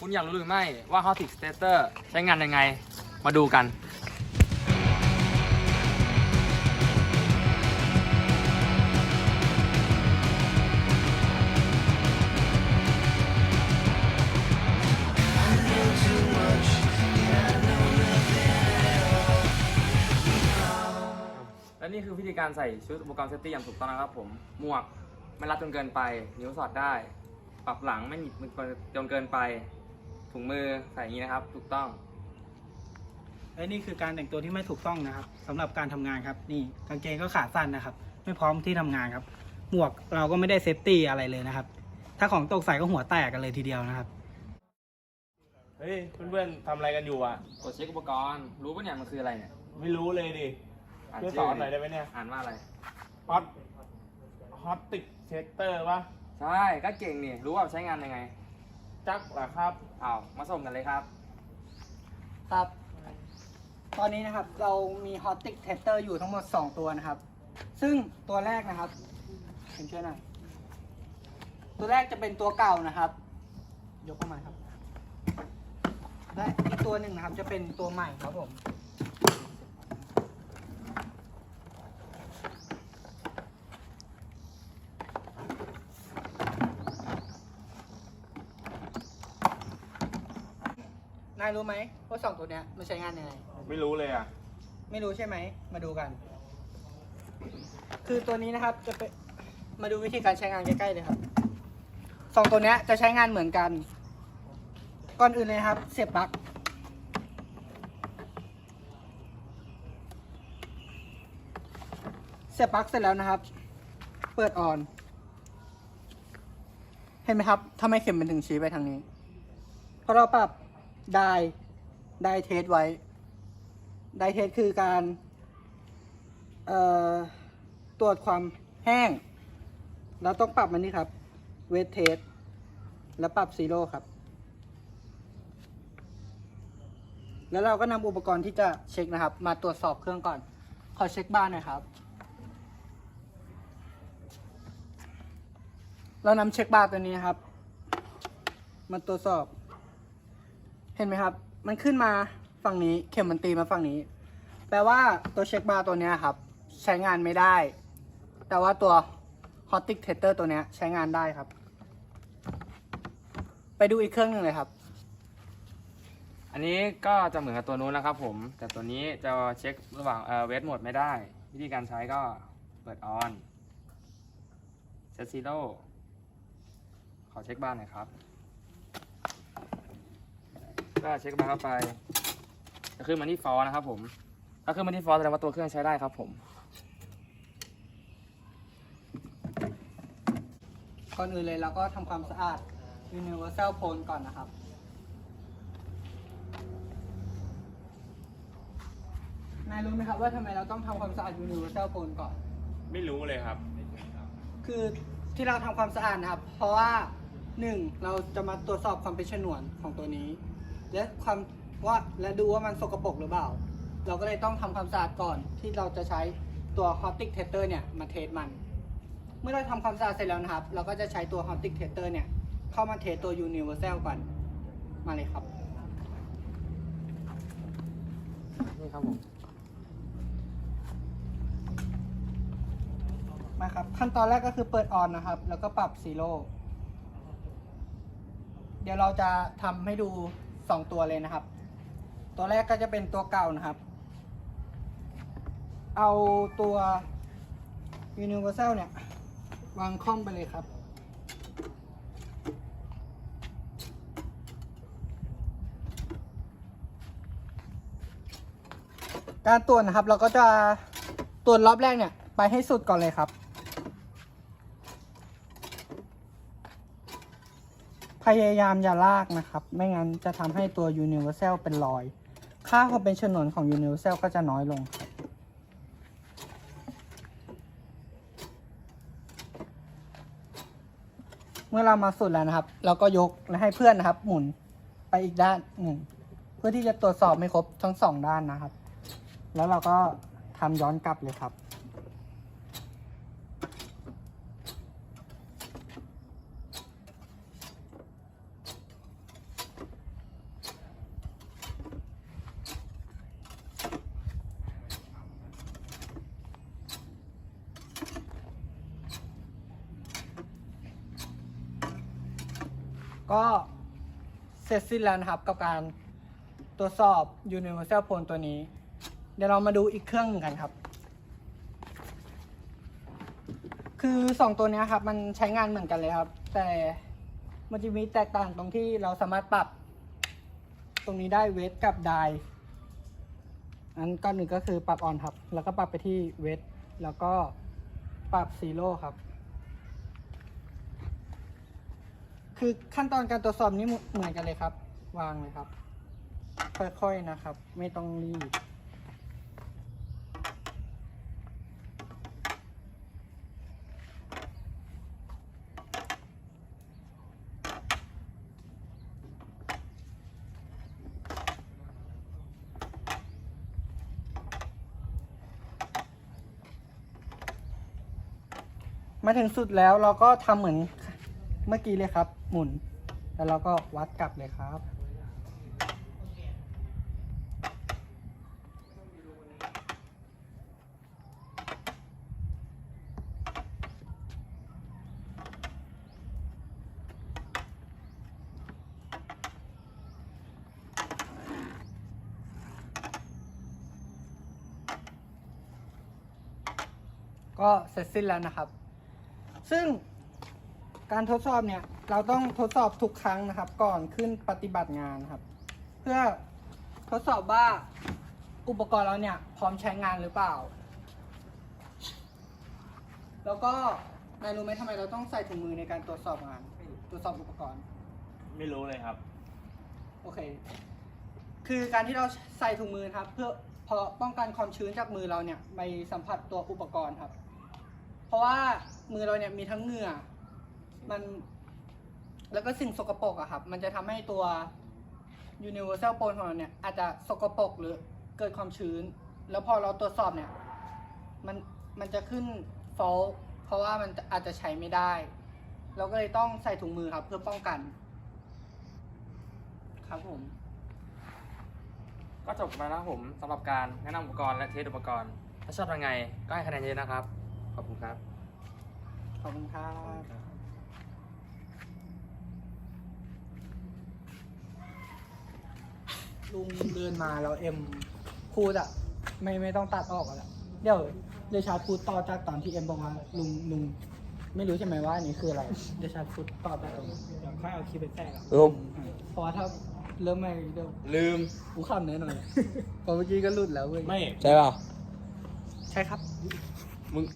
คุณอยากรู้หรือไม่ว่า Hotix Stator ใช้งานยังไง มาดูกัน และนี่คือวิธีการใส่ชุดอุปกรณ์เซฟตี้อย่างถูกต้องนะครับผม หมวกไม่รัดจนเกินไป นิ้วสอดได้ ปรับหลังไม่หนีบจนเกินไป ถุงมือใส่อย่างนี้นะครับ ถูกต้อง และนี่คือการแต่งตัวที่ไม่ถูกต้องนะครับสำหรับการทำงานครับ นี่กางเกงก็ขาสั้นนะครับ ไม่พร้อมที่ทำงานครับ หมวกเราก็ไม่ได้เซฟตี้อะไรเลยนะครับ ถ้าของตกใส่ก็หัวแตกกันเลยทีเดียวนะครับ เฮ้ยเพื่อนๆทำอะไรกันอยู่อะ กดเช็คอุปกรณ์ รู้ปะเนี่ยมันคืออะไรเนี่ยไม่รู้เลยดิอ่านช่วยชื่สอนหน่อยได้ไหมเนี่ยอ่านว่าอะไร ฮอตฮอตติกเซกเตอร์ปะใช่ก็เก่งนี่รู้ว่าใช้งานยังไง จักเหรอครับอ้าวมาส่งกันเลยครับ ครับ ตอนนี้นะครับเรามี h o t i c Tester อยู่ทั้งหมด 2 ตัวนะครับ ซึ่งตัวแรกนะครับเห็นช่วยหน่อย ตัวแรกจะเป็นตัวเก่านะครับ ยกเข้ามาครับ และอีกตัวหนึ่งนะครับจะเป็นตัวใหม่ครับผม นายรู้ไหมว่าสองตัวเนี้ยมันใช้งานยังไง ไม่รู้เลยอะ ไม่รู้ใช่ไหม มาดูกัน คือตัวนี้นะครับจะเป็นมาดูวิธีการใช้งานใกล้ๆเลยครับสองตัวเนี้ยจะใช้งานเหมือนกัน ก่อนอื่นเลยนะครับ เสียบปลั๊กเสียบปลั๊กเสร็จแล้วนะครับ เปิดออน เห็นไหมครับทำไมเข็มมันถึงชี้ไปทางนี้ เพราะเราปรับ ได้ได้เทสไว้ ได้เทสคือการตรวจความแห้ง เราต้องปรับมันนี่ครับ เวทเทส แล้วปรับซีโร่ครับ แล้วเราก็นำอุปกรณ์ที่จะเช็คนะครับ มาตรวจสอบเครื่องก่อน ขอเช็คบ้านหน่อยครับ เรานำเช็คบ้าร์ตัวนี้นะครับ มาตรวจสอบ เห็นไหมครับ มันขึ้นมาฝั่งนี้เข็มมันตีมาฝั่งนี้ แปลว่าตัวเช็คบาร์ตัวเนี้ยครับ ใช้งานไม่ได้ แต่ว่าตัว h o t i c Tester ตัวเนี้ยใช้งานได้ครับ ไปดูอีกเครื่องหนึ่งเลยครับ อันนี้ก็จะเหมือนกับตัวนู้นนะครับผม แต่ตัวนี้จะเช็คระหว่างเอ่อเวทโหมดไม่ได้ วิธีการใช้ก็เปิดออนเซตซีโร่ขอเช็คบ้านหน่อยครับ ก็เช็คบ้านเข้าไปจะขึ้นมาที่ฟอร์นะครับผม ถ้าขึ้นมาที่ฟอร์แสดงว่าตัวเครื่องใช้ได้ครับผม ก่อนอื่นเลยเราก็ทำความสะอาด Universal Pole ก่อนนะครับ นายรู้ไหมครับว่าทำไมเราต้องทำความสะอาด Universal Pole ก่อน ไม่รู้เลยครับ คือที่เราทำความสะอาดนะครับ เพราะว่าหนึ่งเราจะมาตรวจสอบความเป็นฉนวนของตัวนี้ และความว่าและดูว่ามันสกปรกหรือเปล่า เราก็เลยต้องทำความสะอาดก่อนที่เราจะใช้ตัว h o t i c Tester เนี่ยมาเทสมัน เมื่อเราทำความสะอาดเสร็จแล้วนะครับ เราก็จะใช้ตัว h o t i c Tester เนี่ยเข้ามาเทสตัว Universal ก่อนมาเลยครับนี่ครับผมมาครับขั้นตอนแรกก็คือเปิดออนนะครับ แล้วก็ปรับซีโร่เดี๋ยวเราจะทำให้ดู 2 ตัวเลยนะครับ ตัวแรกก็จะเป็นตัวเก่านะครับ เอาตัว Universal เนี่ย วางคล่อมไปเลยครับการตรวจนะครับเราก็จะตรวจรอบแรกเนี่ย ไปให้สุดก่อนเลยครับ พยายามอย่าลากนะครับ ไม่งั้นจะทำให้ตัว Universal เป็นรอย ค่าความเป็นฉนวนของ Universal ก็จะน้อยลง เมื่อเรามาสุดแล้วนะครับ เราก็ยกและให้เพื่อนนะครับ หมุนไปอีกด้านหนึ่งเพื่อที่จะตรวจสอบไม่ครบทั้งสองด้านนะครับ แล้วเราก็ทำย้อนกลับเลยครับ ก็เสร็จสิ้นแล้วนะครับกับการตรวจสอบ Universal Phone ตัวนี้ เดี๋ยวเรามาดูอีกเครื่องหนึ่งกันครับ คือสองตัวนี้ครับ มันใช้งานเหมือนกันเลยครับ แต่มันจะมีแตกต่างตรงที่เราสามารถปรับ ตรงนี้ได้เวทกับไดอันก้อนหนึ่งก็คือปรับออนครับ แล้วก็ปรับไปที่เวทแล้วก็ปรับซีโร่ครับ คือขั้นตอนการตรวจสอบนี้เหมือนกันเลยครับ วางเลยครับ ค่อยๆนะครับ ไม่ต้องรีบมาถึงสุดแล้วเราก็ทำเหมือนเมื่อกี้เลยครับ หมุน แล้วเราก็วัดกลับเลยครับ ก็เสร็จสิ้นแล้วนะครับ ซึ่งการทดสอบเนี่ย เราต้องทดสอบทุกครั้งนะครับ ก่อนขึ้นปฏิบัติงานครับ เพื่อทดสอบว่าอุปกรณ์เราเนี่ยพร้อมใช้งานหรือเปล่า แล้วก็นายรู้ไหมทำไมเราต้องใส่ถุงมือในการตรวจสอบงานตรวจสอบอุปกรณ์ ไม่รู้เลยครับ โอเค คือการที่เราใส่ถุงมือครับ เพื่อเพราะป้องกันความชื้นจากมือเราเนี่ยไปสัมผัสตัวอุปกรณ์ครับ เพราะว่ามือเราเนี่ยมีทั้งเหงื่อ มัน แล้วก็สิ่งสกปรกอะครับ มันจะทำให้ตัว universal p o n ของเราเนี่ย อาจจะสกปรกหรือเกิดความชื้น แล้วพอเราตรวจสอบเนี่ย มันมันจะขึ้น fault เพราะว่ามันจะอาจจะใช้ไม่ได้ เราก็เลยต้องใส่ถุงมือครับ เพื่อป้องกัน ครับผม ก็จบไปแล้วครับผมสำหรับการแนะนำอุปกรณ์และเทสอุปกรณ์ ถ้าชอบยังไงก็ให้คะแนนเยอะนะครับ ขอบคุณครับ ขอบคุณครับ ลุงเดินมาแล้วเอ็มพูดอะไม่ไม่ต้องตัดออกแล้วเดี๋ยวเดชาพูดต่อจากตอนที่เอ็มบอกว่าลุงลุงไม่รู้ใช่ไหมว่าอันนี้คืออะไรเดชาพูดต่อจากตรงนี้เดี๋ยวค่อยเอาคลิปไปแทรกอะลมเพราะว่าถ้าเริ่มไม่เดี๋ยวลืมกูขำแน่นอนเพราะเมื่อกี้ก็หลุดแล้วเว้ยไม่ ใช่ป่ะ ใช่ครับ